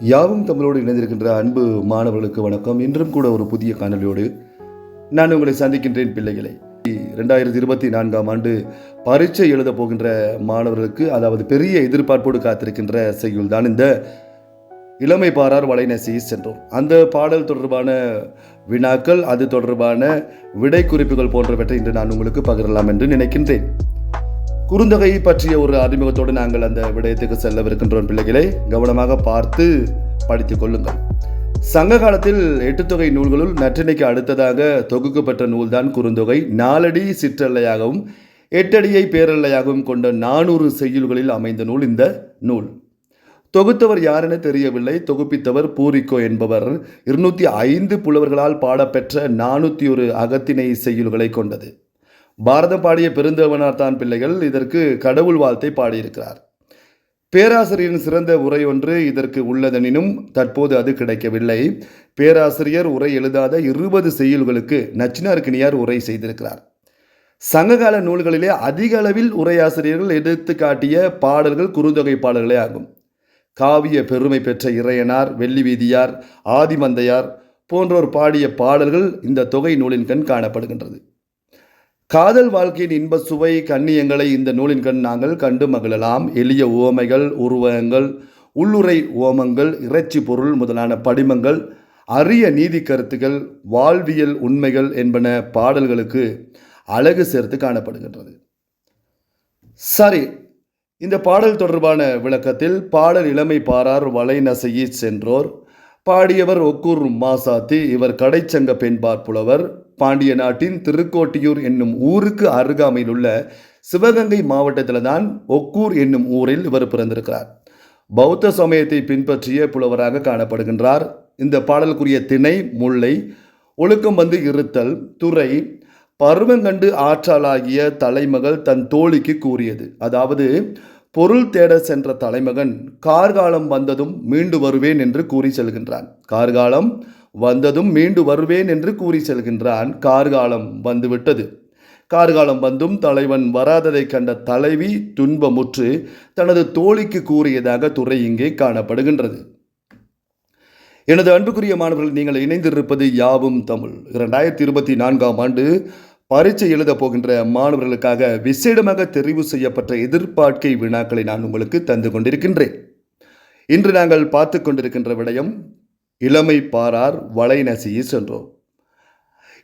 யாவும் தமிழோடு இணைந்திருக்கின்ற அன்பு மாணவர்களுக்கு வணக்கம். இன்றும் கூட ஒரு புதிய காணொலியோடு நான் உங்களை சந்திக்கின்றேன் பிள்ளைகளை. ரெண்டாயிரத்தி இருபத்தி நான்காம் ஆண்டு பரீட்சை எழுதப் போகின்ற மாணவர்களுக்கு அதாவது பெரிய எதிர்பார்ப்போடு காத்திருக்கின்ற செய்யுள் தான் இந்த இளமை பாரார் வலைநசி சென்றோம். அந்த பாடல் தொடர்பான வினாக்கள் அது தொடர்பான விடை குறிப்புகள் போன்றவற்றை இன்று நான் உங்களுக்கு பகிரலாம் என்று நினைக்கின்றேன். குறுந்தொகை பற்றிய ஒரு அறிமுகத்தோடு நாங்கள் அந்த விடயத்துக்கு செல்லவிருக்கின்றோம் பிள்ளைகளை. கவனமாக பார்த்து படித்துக் கொள்ளுங்கள். சங்க காலத்தில் எட்டுத்தொகை நூல்களுள் நற்றினைக்கு அடுத்ததாக தொகுக்கப்பட்ட நூல்தான் குறுந்தொகை. நாலடி சிற்றல்லையாகவும் எட்டடியை பேரல்லையாகவும் கொண்ட நானூறு செய்யுள்களில் அமைந்த நூல் இந்த நூல். தொகுத்தவர் யாரென தெரியவில்லை. தொகுப்பித்தவர் பூரிக்கோ என்பவர் இருநூத்தி ஐந்து புலவர்களால் பாடப்பெற்ற நானூற்றி ஒரு அகத்திணை செய்யுள்களை கொண்டது. பாரதம் பாடிய பெருந்தேவனார் தான் பிள்ளைகள். இதற்கு கடவுள் வாழ்த்தை பாடியிருக்கிறார். பேராசிரியரின் சிறந்த உரை ஒன்று இதற்கு உள்ளதெனினும் தற்போது அது கிடைக்கவில்லை. பேராசிரியர் உரை எழுதாத இருபது செய்யுள்களுக்கு நச்சினார்கினியார் உரை செய்திருக்கிறார். சங்ககால நூல்களிலே அதிக அளவில் உரையாசிரியர்கள் எடுத்து காட்டிய பாடல்கள் குறுந்தொகை பாடல்களே ஆகும். காவிய பெருமை பெற்ற இறையனார் வெள்ளி வீதியார் ஆதிமந்தையார் போன்றோர் பாடிய பாடல்கள் இந்த தொகை நூலின் கண் காணப்படுகின்றது. காதல் வாழ்க்கையின் இன்ப சுவை கண்ணியங்களை இந்த நூலின் கண் நாங்கள் கண்டு மகிழலாம். எளிய உவமைகள் உருவகங்கள் உள்ளுரை ஓமங்கள் இறைச்சி பொருள் முதலான படிமங்கள் அரிய நீதி கருத்துக்கள் வாழ்வியல் உண்மைகள் என்பன பாடல்களுக்கு அழகு சேர்த்து காணப்படுகின்றது. சரி இந்த பாடல் தொடர்பான விளக்கத்தில் பாடல் இளமை பாரார் வலை நசையி சென்றோர். பாடியவர் ஒக்கூர் மாசாத்தி இவர் கடைச்சங்க பெண்பார் புலவர். பாண்டிய நாட்டின் திருக்கோட்டியூர் என்னும் ஊருக்கு அருகாமையில் உள்ள சிவகங்கை மாவட்டத்தில் தான் ஒக்கூர் என்னும் ஊரில் இவர் பிறந்திருக்கிறார். பௌத்த சமயத்தை பின்பற்றிய புலவராக காணப்படுகின்றார். இந்த பாடலுக்குரிய திணை முல்லை ஒழுக்கம் வந்து இருத்தல் துறை பருவங்கண்டு ஆற்றலாகிய தலைமகள் தன் தோழிக்கு கூறியது. அதாவது பொருள் தேட சென்ற தலைமகன் கார்காலம் வந்ததும் மீண்டு வருவேன் என்று கூறி செல்கின்றான். கார்காலம் வந்ததும் மீண்டு வருவேன் என்று கூறி செல்கின்றான். கார்காலம் வந்துவிட்டது. கார்காலம் வந்தும் தலைவன் வராததை கண்ட தலைவி துன்பமுற்று தனது தோழிக்கு கூறியதாக துறை இங்கே காணப்படுகின்றது. எனது அன்புக்குரிய மாணவர்கள் நீங்கள் இணைந்திருப்பது யாவும் தமிழ். இரண்டாயிரத்தி இருபத்தி நான்காம் ஆண்டு பரீட்சை எழுதப் போகின்ற மாணவர்களுக்காக விசேடமாக தெரிவு செய்யப்பட்ட எதிர்பார்க்கை வினாக்களை நான் உங்களுக்கு தந்து கொண்டிருக்கின்றேன். இன்று நாங்கள் பார்த்து கொண்டிருக்கின்ற விடயம் இளமை பாரார் வலைநசியை சென்றோர்.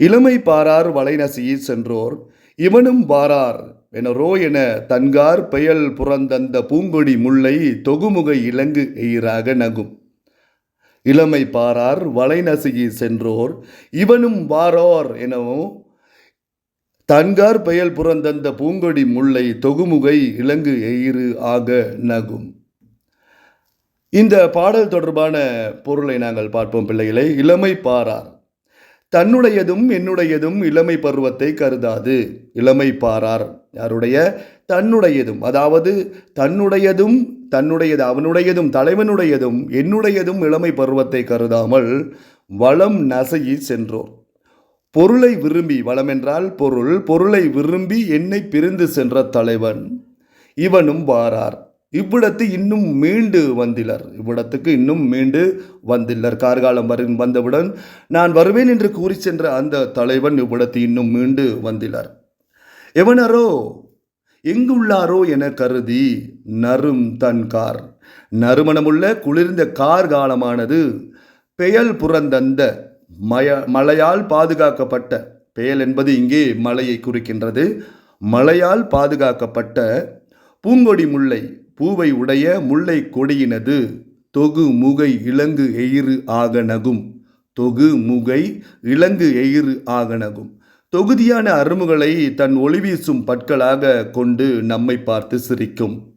இளமை பாரார் வலைநசியை சென்றோர் இவனும் வாரார் என ரோ என தன்கார் பெயல் புறந்தந்த பூங்கொடி முல்லை தொகுமுக இலங்கு எயிராக நகும். இளமை பாரார் வலைநசியை சென்றோர் இவனும் வாரோர் எனவும் தன்கார் பெயல் புறந்தந்த பூங்கொடி முல்லை தொகுமுகை இலங்கு எயிறு ஆக நகும். இந்த பாடல் தொடர்பான பொருளை நாங்கள் பார்ப்போம் பிள்ளைகளை. இளமை பாரார். தன்னுடையதும் என்னுடையதும் இளமை பருவத்தை கருதாது. இளமை பாரார். யாருடைய? தன்னுடையதும். அதாவது தன்னுடையதும் தன்னுடையது அவனுடையதும் தலைவனுடையதும் என்னுடையதும் இளமை பருவத்தை கருதாமல் வளம் நசையி சென்றோர். பொருளை விரும்பி வளமென்றால் பொருள் பொருளை விரும்பி என்னை பிரிந்து சென்ற தலைவன். இவனும் வாரார். இவ்விடத்து இன்னும் மீண்டு வந்திலர். இவ்விடத்துக்கு இன்னும் மீண்டு வந்தில்லர் கார்காலம் வரு வந்தவுடன் நான் வருவேன் என்று கூறி சென்ற அந்த தலைவன் இவ்விடத்து இன்னும் மீண்டு வந்திலர். எவனரோ? எங்குள்ளாரோ என கருதி நரும் தன் கார். நறுமணமுள்ள குளிர்ந்த கார்காலமானது பெயல் புறந்தந்த மய மழையால் பாதுகாக்கப்பட்ட பெயல் என்பது இங்கே மலையை குறிக்கின்றது. மழையால் பாதுகாக்கப்பட்ட பூங்கொடி முல்லை பூவை உடைய முல்லை கொடியினது தொகு முகை இலங்கு எயிறு ஆக நகும் தொகு முகை இலங்கு எயிறு ஆக நகும் தொகுதியான அருமுகளை தன் ஒளிவீசும் பற்களாக கொண்டு நம்மை பார்த்து சிரிக்கும்.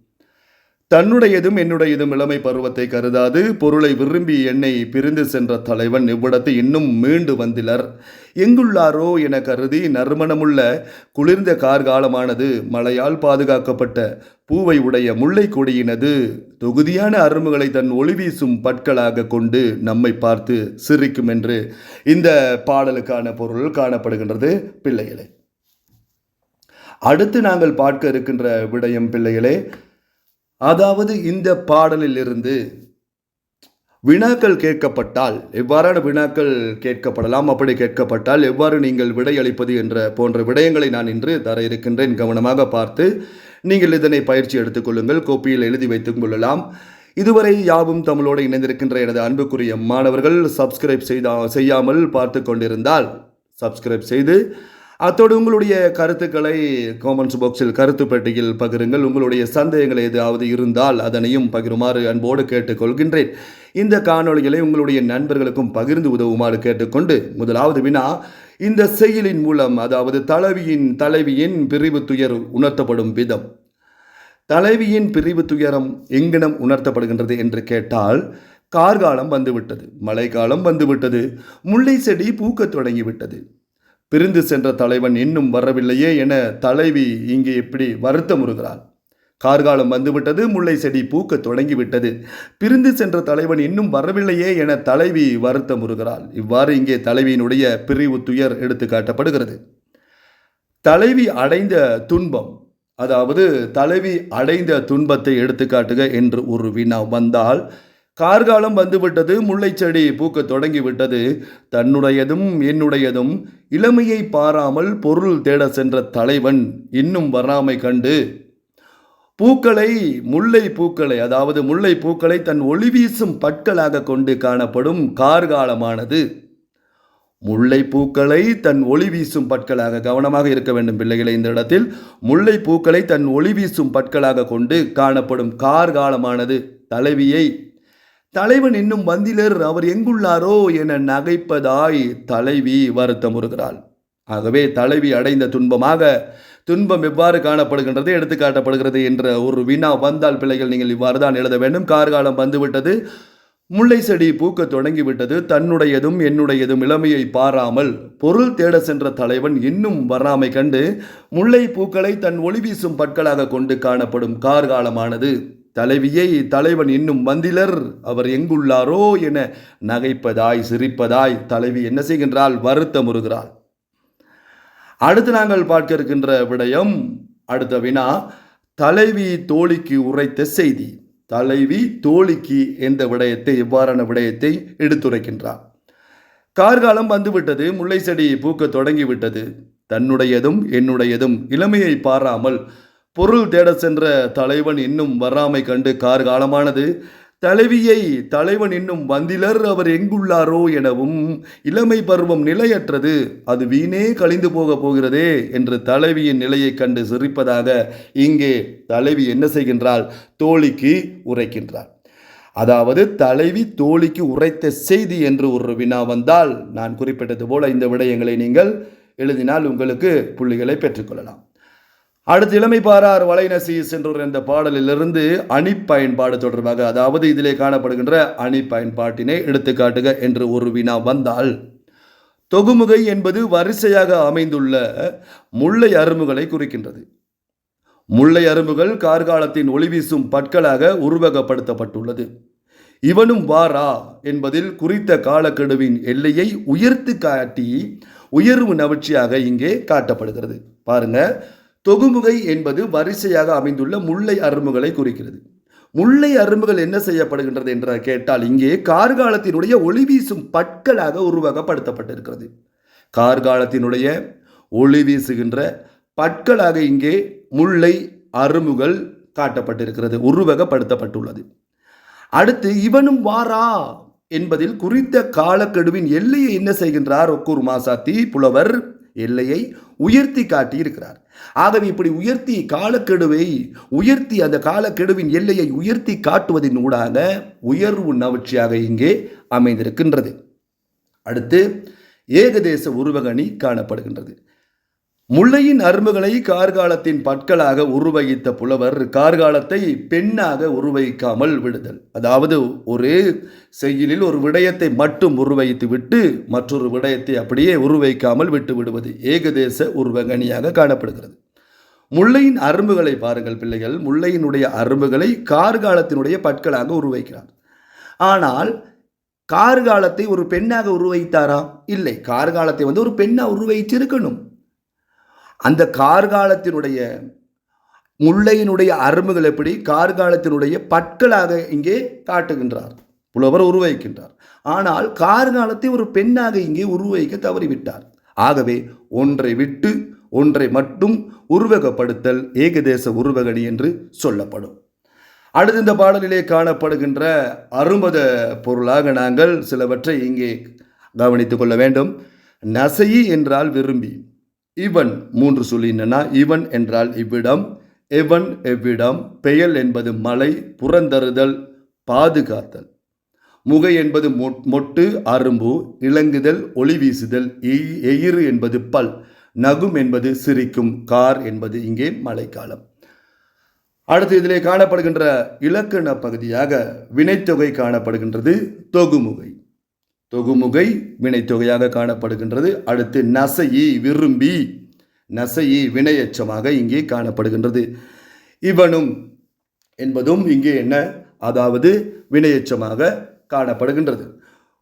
தன்னுடையதும் என்னுடையதும் இளமை பருவத்தை கருதாது. பொருளை விரும்பி என்னை பிரிந்து சென்ற தலைவன் இவ்விடத்து இன்னும் மீண்டு வந்திலர். எங்குள்ளாரோ என கருதி நறுமணமுள்ள குளிர்ந்த கார்காலமானது மழையால் பாதுகாக்கப்பட்ட பூவை உடைய முல்லை கொடியினது தொகுதியான அரும்புகளை தன் ஒளிவீசும் பற்களாக கொண்டு நம்மை பார்த்து சிரிக்கும் என்று இந்த பாடலுக்கான பொருள் காணப்படுகின்றது பிள்ளைகளே. அடுத்து நாங்கள் பார்க்க இருக்கின்ற விடயம் பிள்ளைகளே அதாவது இந்த பாடலிலிருந்து வினாக்கள் கேட்கப்பட்டால் எவ்வாறான வினாக்கள் கேட்கப்படலாம் அப்படி கேட்கப்பட்டால் எவ்வாறு நீங்கள் விடையளிப்பது என்ற போன்ற விடயங்களை நான் இன்று தர இருக்கின்றேன். கவனமாக பார்த்து நீங்கள் இதனை பயிற்சி எடுத்துக்கொள்ளுங்கள் கோப்பியில் எழுதி வைத்துக் கொள்ளலாம். இதுவரை யாவும் தமிழோடு இணைந்திருக்கின்ற எனது அன்புக்குரிய மாணவர்கள் சப்ஸ்கிரைப் செய்தா செய்யாமல் பார்த்து கொண்டிருந்தால் சப்ஸ்கிரைப் செய்து அத்தோடு உங்களுடைய கருத்துக்களை காமெண்ட்ஸ் பாக்ஸில் கருத்து பெட்டியில் பகிருங்கள். உங்களுடைய சந்தேகங்கள் ஏதாவது இருந்தால் அதனையும் பகிருமாறு அன்போடு கேட்டுக்கொள்கின்றேன். இந்த காணொளிகளை உங்களுடைய நண்பர்களுக்கும் பகிர்ந்து உதவுமாறு கேட்டுக்கொண்டு முதலாவது வினா இந்த செயலின் மூலம் அதாவது தலைவியின் தலைவியின் பிரிவு துயர் உணர்த்தப்படும் விதம். தலைவியின் பிரிவு துயரம் எங்கினம் உணர்த்தப்படுகின்றது என்று கேட்டால் கார்காலம் வந்துவிட்டது மழைக்காலம் வந்துவிட்டது முல்லை செடி பூக்கத் தொடங்கிவிட்டது. பிரிந்து சென்ற தலைவன் இன்னும் வரவில்லையே என தலைவி இங்கே எப்படி வருத்தமுறுகிறாள் கார்காலம் வந்துவிட்டது முல்லை செடி பூக்க தொடங்கிவிட்டது. பிரிந்து சென்ற தலைவன் இன்னும் வரவில்லையே என தலைவி வருத்தமுறுகிறாள் இவ்வாறு இங்கே தலைவியினுடைய பிரிவு துயர் எடுத்து காட்டப்படுகிறது. தலைவி அடைந்த துன்பம் அதாவது தலைவி அடைந்த துன்பத்தை எடுத்துக்காட்டுக என்று ஒரு வினா வந்தால் கார்காலம் வந்துவிட்டது முல்லைச்செடி பூக்க தொடங்கிவிட்டது. தன்னுடையதும் என்னுடையதும் இளமையை பாராமல் பொருள் தேட சென்ற தலைவன் இன்னும் வராமை கண்டு. பூக்களை முல்லை பூக்களை அதாவது முல்லை பூக்களை தன் ஒளி வீசும் கொண்டு காணப்படும் கார்காலமானது. முல்லை பூக்களை தன் ஒளி வீசும் கவனமாக இருக்க வேண்டும் பிள்ளைகளை இந்த இடத்தில் முல்லை பூக்களை தன் ஒளி வீசும் கொண்டு காணப்படும் கார்காலமானது தலைவியை தலைவன் இன்னும் வந்திலர் அவர் எங்குள்ளாரோ என நகைப்பதாய் தலைவி வருத்தமுறுகிறாள். ஆகவே தலைவி அடைந்த துன்பமாக துன்பம் எவ்வாறு காணப்படுகின்றது எடுத்து காட்டப்படுகிறது என்ற ஒரு வினா வந்தால் பிள்ளைகள் நீங்கள் இவ்வாறு தான் எழுத வேண்டும். கார்காலம் வந்துவிட்டது முல்லை செடி பூக்க தொடங்கிவிட்டது தன்னுடையதும் என்னுடையதும் இளமையை பாராமல் பொருள் தேட சென்ற தலைவன் இன்னும் வராமை கண்டு முல்லை பூக்களை தன் ஒளி வீசும் பற்களாக கொண்டு காணப்படும் கார்காலமானது. தலைவியை தலைவன் இன்னும் வந்திலர் அவர் எங்குள்ளாரோ என நகைப்பதாய் சிரிப்பதாய் தலைவி என்ன செய்கின்றாள்? வருத்தமுறுகிறாள் அடுத்து நாங்கள் பார்க்க இருக்கின்ற விடயம் அடுத்த வினா தலைவி தோழிக்கு உரைத்த செய்தி. தலைவி தோழிக்கு எந்த விடயத்தை எவ்வாறான விடயத்தை எடுத்துரைக்கின்றார்? கார்காலம் வந்துவிட்டது முல்லை செடி பூக்க தொடங்கிவிட்டது. தன்னுடையதும் என்னுடையதும் இளமையை பாராமல் பொருள் தேட சென்ற தலைவன் இன்னும் வராமை கண்டு கார் காலமானது தலைவியை தலைவன் இன்னும் வந்திலர் அவர் எங்குள்ளாரோ எனவும் இளமை பருவம் நிலையற்றது அது வீணே கழிந்து போக போகிறதே என்று தலைவியின் நிலையைக் கண்டு சிரிப்பதாக இங்கே தலைவி என்ன செய்கின்றாள்? தோழிக்கு உரைக்கின்றாள். அதாவது தலைவி தோழிக்கு உரைத்த செய்தி என்று ஒரு வினா வந்தால் நான் குறிப்பிட்டது போல இந்த விடயங்களை நீங்கள் எழுதினால் உங்களுக்கு புள்ளிகளை பெற்றுக்கொள்ளலாம் அடுத்து இளமை பாரார் வலைநசி சென்றோர் என்ற பாடலிலிருந்து அணிப்பயன்பாடு தொடர்பாக அதாவது இதிலே காணப்படுகின்ற அணிப்பயன்பாட்டினை எடுத்துக்காட்டுக என்று ஒரு வினா வந்தால் தொகுமுகை என்பது வரிசையாக அமைந்துள்ள முல்லை அரும்புகளை குறிக்கின்றது. முல்லை அரும்புகள் கார்காலத்தின் ஒளிவீசும் பற்களாக உருவகப்படுத்தப்பட்டுள்ளது. இவனும் வாரா என்பதில் குறித்த காலக்கெடுவின் எல்லையை உயர்த்து காட்டி உயர்வு நவர்ச்சியாக இங்கே காட்டப்படுகிறது. பாருங்க தொகுமுகை என்பது வரிசையாக அமைந்துள்ள முல்லை அரும்புகளை குறிக்கிறது. முல்லை அரும்புகள் என்ன செய்யப்படுகின்றது என்று கேட்டால் இங்கே கார்காலத்தினுடைய ஒளி வீசும் உருவகப்படுத்தப்பட்டிருக்கிறது. கார்காலத்தினுடைய ஒளி வீசுகின்ற இங்கே முல்லை அரும்புகள் காட்டப்பட்டிருக்கிறது உருவகப்படுத்தப்பட்டுள்ளது. அடுத்து இவனும் வாரா என்பதில் குறித்த காலக்கெடுவின் எல்லையை என்ன செய்கின்றார்? ஒக்கூர் மாசாத்தி புலவர் எல்லையை உயர்த்தி காட்டியிருக்கிறார் ஆகவே இப்படி உயர்த்தி காலக்கெடுவை உயர்த்தி அந்த காலக்கெடுவின் எல்லையை உயர்த்தி காட்டுவதின் ஊடாக உயர்வு நவற்சியாக இங்கே அமைந்திருக்கின்றது. அடுத்து ஏகதேச உருவகணி காணப்படுகின்றது. முல்லையின் அரும்புகளை கார்காலத்தின் பட்களாக உருவகித்த புலவர் கார்காலத்தை பெண்ணாக உருவகிக்காமல் விடுதல். அதாவது ஒரே செய்யலில் ஒரு விடயத்தை மட்டும் உருவகித்து விட்டு மற்றொரு விடயத்தை அப்படியே உருவகிக்காமல் விட்டு விடுவது ஏகதேச உருவகணியாக காணப்படுகிறது. முல்லையின் அரும்புகளை பாருங்கள் பிள்ளைகள். முல்லையினுடைய அரும்புகளை கார்காலத்தினுடைய பற்களாக உருவகிக்கிறார். ஆனால் கார்காலத்தை ஒரு பெண்ணாக உருவகித்தாரா? இல்லை. கார்காலத்தை வந்து ஒரு பெண்ணாக உருவகிச்சிருக்கணும் அந்த கார்காலத்தினுடைய முல்லையினுடைய அரும்புகள் எப்படி? கார்காலத்தினுடைய பற்களாக இங்கே காட்டுகின்றார். புலவர் உருவகிக்கின்றார். ஆனால் கார்காலத்தை ஒரு பெண்ணாக இங்கே உருவகிக்க தவறிவிட்டார். ஆகவே ஒன்றை விட்டு ஒன்றை மட்டும் உருவகப்படுத்தல் ஏகதேச உருவகணி என்று சொல்லப்படும். அடுத்து இந்த பாடலிலே காணப்படுகின்ற அரும்பத பொருளாக நாங்கள் சிலவற்றை இங்கே கவனித்துக் கொள்ள வேண்டும். நசையி என்றால் விரும்பி. இவன் மூன்று சொல்லி என்னன்னா இவன் என்றால் இவ்விடம் எவன் எவ்விடம் பெயல் என்பது மலை புறந்தருதல் பாதுகாத்தல். முகை என்பது மொட்டு அரும்பு இளங்குதல் ஒளி வீசுதல் எயிறு என்பது பல் நகும் என்பது சிரிக்கும் கார் என்பது இங்கே மழைக்காலம். அடுத்து இதிலே காணப்படுகின்ற இலக்கண பகுதியாக வினைத்தொகை காணப்படுகின்றது தொகுமுகை. தொகுமுகை வினைத்தொகையாக காணப்படுகின்றது. அடுத்து நசையி விரும்பி. நசையி வினையச்சமாக இங்கே காணப்படுகின்றது. இவனும் என்பதும் இங்கே என்ன? அதாவது வினையச்சமாக காணப்படுகின்றது.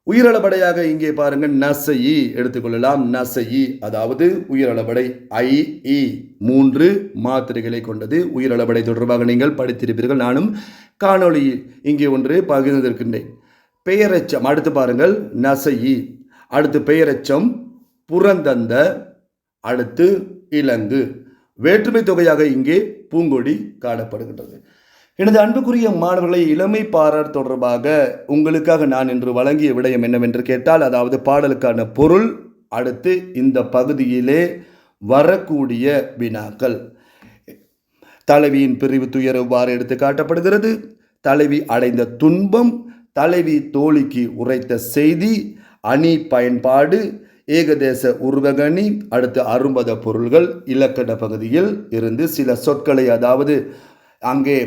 உயிரளபடையாக இங்கே பாருங்கள். நசையி எடுத்துக்கொள்ளலாம். நசையி அதாவது உயிரளபடை. ஐ இ மூன்று மாத்திரைகளை கொண்டது. உயிரளபடை தொடர்பாக நீங்கள் படித்திருப்பீர்கள். நானும் காணொளியில் இங்கே ஒன்று பகிர்ந்திருக்கின்றேன். பெயரெச்சம். அடுத்து பாருங்கள் நசையி. அடுத்து பெயரெச்சம் புறந்தந்த. அடுத்து இலங்கு. வேற்றுமை தொகையாக இங்கே பூங்கொடி காணப்படுகின்றது. எனது அன்புக்குரிய மாணவர்களை இளமை பாரர் தொடர்பாக உங்களுக்காக நான் இன்று வழங்கிய விடயம் என்னவென்று கேட்டால் அதாவது பாடலுக்கான பொருள் அடுத்து இந்த பகுதியிலே வரக்கூடிய வினாக்கள். தலைவியின் பிரிவு துயர் எவ்வாறு எடுத்து காட்டப்படுகிறது? தலைவி அடைந்த துன்பம் தலைவி தோழிக்கு உரைத்த செய்தி அணி பயன்பாடு ஏகதேச உருவகணி அடுத்து அரும்பத பொருள்கள் இலக்கண பகுதியில் இருந்து சில சொற்களை அதாவது அங்கே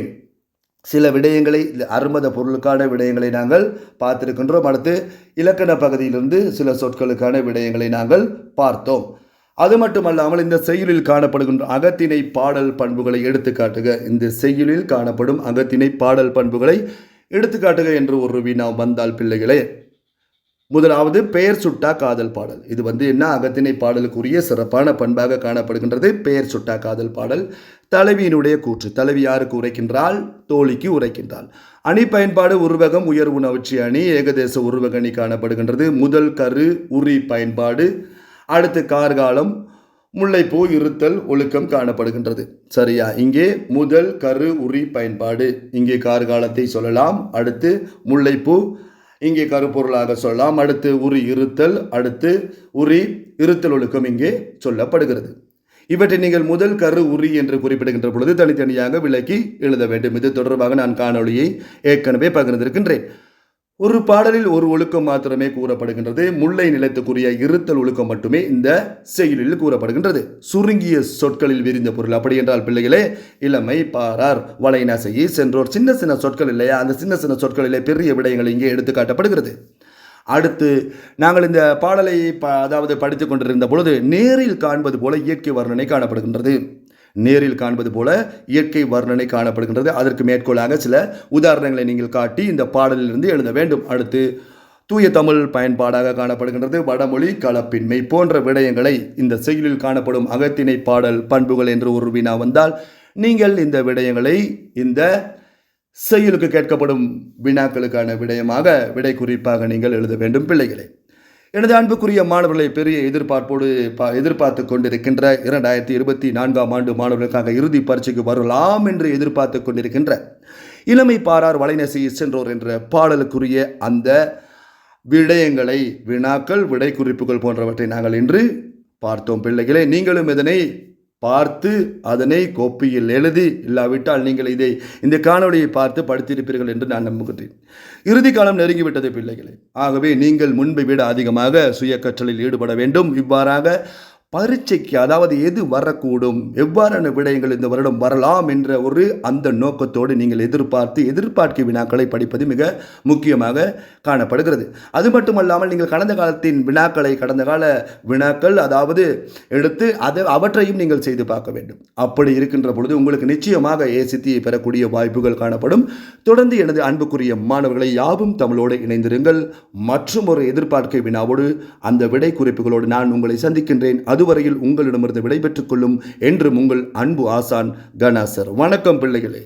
சில விடயங்களை அருமத பொருளுக்கான விடயங்களை நாங்கள் பார்த்திருக்கின்றோம். அடுத்து இலக்கண பகுதியிலிருந்து சில சொற்களுக்கான விடயங்களை நாங்கள் பார்த்தோம். அது மட்டுமல்லாமல் இந்த செய்யுளில் காணப்படுகின்ற அகத்திணை பாடல் பண்புகளை எடுத்துக்காட்டுக. இந்த செய்யுளில் காணப்படும் அகத்திணை பாடல் பண்புகளை எடுத்துக்காட்டுக என்று ஒரு வீணா வந்தால் பிள்ளைகளே. முதலாவது பெயர் சுட்டா காதல் பாடல். இது வந்து என்ன? அகத்திணை பாடலுக்குரிய சிறப்பான பண்பாக காணப்படுகின்றது. பெயர் சுட்டா காதல் பாடல். தலைவியினுடைய கூற்று. தலைவி யாருக்கு உரைக்கின்றால் தோழிக்கு உரைக்கின்றாள். அணி பயன்பாடு உருவகம் உயர்வு உணவுச்சி அணி ஏகதேச உருவக அணி காணப்படுகின்றது. முதல் கரு உரி பயன்பாடு. அடுத்து கார்காலம் முல்லைப்பூ இருத்தல் ஒழுக்கம் காணப்படுகின்றது. சரியா? இங்கே முதல் கரு உரி பயன்பாடு. இங்கே கார்காலத்தை சொல்லலாம். அடுத்து முல்லைப்பூ இங்கே கருப்பொருளாக சொல்லலாம். அடுத்து உரி இருத்தல் அடுத்து உரி இருத்தல் ஒழுக்கம் இங்கே சொல்லப்படுகிறது. இவற்றை நீங்கள் முதல் கரு உரி என்று குறிப்பிடுகின்ற பொழுது தனித்தனியாக விளக்கி எழுத வேண்டும். இது தொடர்பாக நான் காணொளியை ஏற்கனவே பகிர்ந்திருக்கின்றேன். ஒரு பாடலில் ஒரு ஒழுக்கம் மாத்திரமே கூறப்படுகின்றது. முல்லை நிலத்துக்குரிய இருத்தல் ஒழுக்கம் மட்டுமே இந்த செயலில் கூறப்படுகின்றது. சுருங்கிய சொற்களில் விரிந்த பொருள் அப்படி என்றால் பிள்ளைகளே இளமை பாரார் வளைநசையி சென்றோர். சின்ன சின்ன சொற்கள் இல்லையா? அந்த சின்ன சின்ன சொற்களிலே பெரிய விடயங்கள் இங்கே எடுத்து காட்டப்படுகிறது. அடுத்து நாங்கள் இந்த பாடலை ப அதாவது படித்து கொண்டிருந்த பொழுது நேரில் காண்பது போல இயற்கை வர்ணனை காணப்படுகின்றது. நேரில் காண்பது போல இயற்கை வர்ணனை காணப்படுகின்றது. அதற்கு மேற்கோளாக சில உதாரணங்களை நீங்கள் காட்டி இந்த பாடலிலிருந்து எழுத வேண்டும். அடுத்து தூய தமிழ் பயன்பாடாக காணப்படுகின்றது. வடமொழி கலப்பின்மை போன்ற விடயங்களை இந்த செயலில் காணப்படும் அகத்திணை பாடல் பண்புகள் என்று ஒரு வினா வந்தால் நீங்கள் இந்த விடயங்களை இந்த செயலுக்கு கேட்கப்படும் வினாக்களுக்கான விடயமாக விடை குறிப்பாக நீங்கள் எழுத வேண்டும் பிள்ளைகளே. எனது அன்புக்குரிய மாணவர்களை பெரிய எதிர்பார்ப்போடு பா எதிர்பார்த்து கொண்டிருக்கின்ற இரண்டாயிரத்தி இருபத்தி நான்காம் ஆண்டு மாணவர்களுக்காக இறுதி பரீட்சைக்கு வரலாம் என்று எதிர்பார்த்து கொண்டிருக்கின்ற இளமை பாரார் வலைநசி சென்றோர் என்ற பாடலுக்குரிய அந்த விடயங்களை வினாக்கள் விடை குறிப்புகள் போன்றவற்றை நாங்கள் இன்று பார்த்தோம். பிள்ளைகளே நீங்களும் இதனை பார்த்து அதனை கோப்பியில் எழுதி இல்லாவிட்டால் நீங்கள் இதை இந்த காணொலியை பார்த்து படித்திருப்பீர்கள் என்று நான் நம்புகிறேன். இறுதி காலம் நெருங்கிவிட்டது பிள்ளைகளே. ஆகவே நீங்கள் முன்பை விட அதிகமாக சுய கற்றலில் ஈடுபட வேண்டும். இவ்வாறாக பரீட்சைக்கு அதாவது எது வரக்கூடும்? எவ்வாறான விடயங்கள் இந்த வருடம் வரலாம் என்ற ஒரு அந்த நோக்கத்தோடு நீங்கள் எதிர்பார்த்து எதிர்பார்க்க வினாக்களை படிப்பது மிக முக்கியமாக காணப்படுகிறது. அது மட்டுமல்லாமல் நீங்கள் கடந்த காலத்தின் வினாக்களை கடந்த கால வினாக்கள் அதாவது எடுத்து அதை அவற்றையும் நீங்கள் செய்து பார்க்க வேண்டும். அப்படி இருக்கின்ற பொழுது உங்களுக்கு நிச்சயமாக ஏசித்தியை பெறக்கூடிய வாய்ப்புகள் காணப்படும். தொடர்ந்து எனது அன்புக்குரிய மாணவர்களை யாவும் தமிழோடு இணைந்திருங்கள். மற்றும் ஒரு எதிர்பார்க்கை வினாவோடு அந்த விடை குறிப்புகளோடு நான் உங்களை சந்திக்கின்றேன். அது அதுவரையில் உங்களிடமிருந்து விடைபெற்றுக் கொள்ளும் என்றும் உங்கள் அன்பு ஆசான் கணாசர். வணக்கம் பிள்ளைகளே.